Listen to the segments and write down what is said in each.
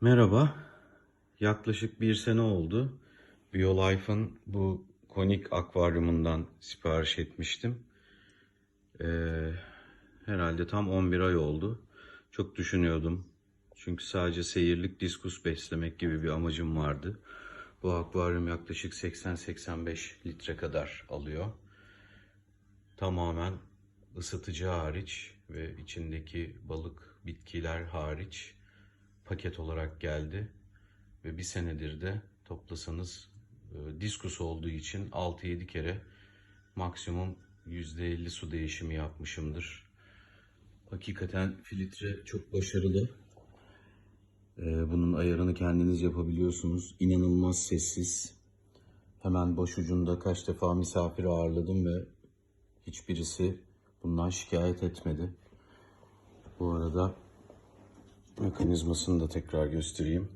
Merhaba. Yaklaşık bir sene oldu. BioLife'ın bu konik akvaryumundan sipariş etmiştim. Ee, herhalde tam 11 ay oldu. Çok düşünüyordum. Çünkü sadece seyirlik diskus beslemek gibi bir amacım vardı. Bu akvaryum yaklaşık 80-85 litre kadar alıyor. Tamamen ısıtıcı hariç ve içindeki balık, bitkiler hariç paket olarak geldi. Ve bir senedir de toplasanız e, diskus olduğu için 6-7 kere maksimum %50 su değişimi yapmışımdır. Hakikaten filtre çok başarılı. E, Bunun ayarını kendiniz yapabiliyorsunuz. İnanılmaz sessiz. Hemen boş ucunda kaç defa misafir ağırladım ve hiçbirisi bundan şikayet etmedi. Bu arada mekanizmasını da tekrar göstereyim.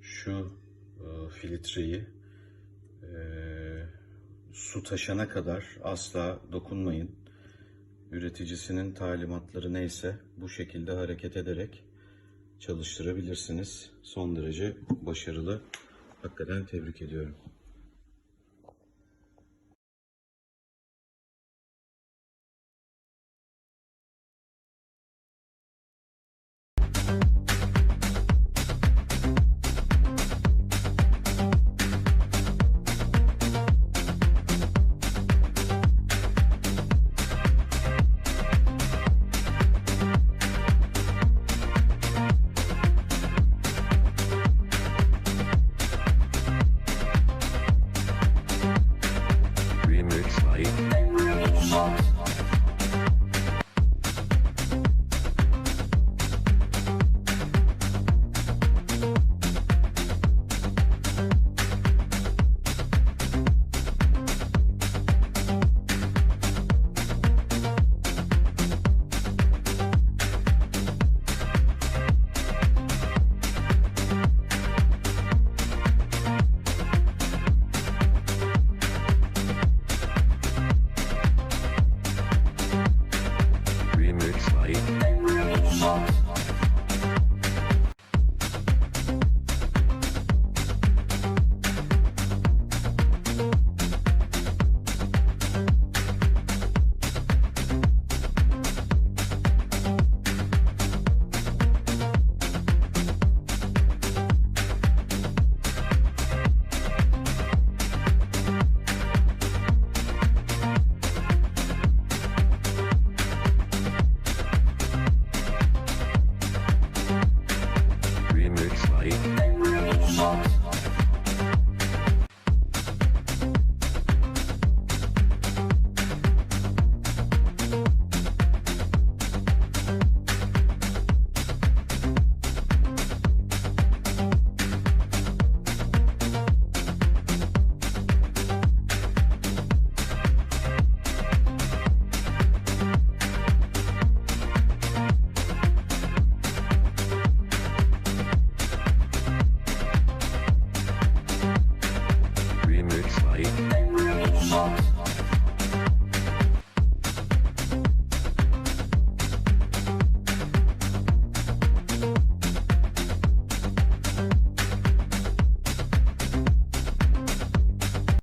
Şu e, filtreyi e, su taşana kadar asla dokunmayın. Üreticisinin talimatları neyse bu şekilde hareket ederek çalıştırabilirsiniz. Son derece başarılı. Hakikaten tebrik ediyorum. you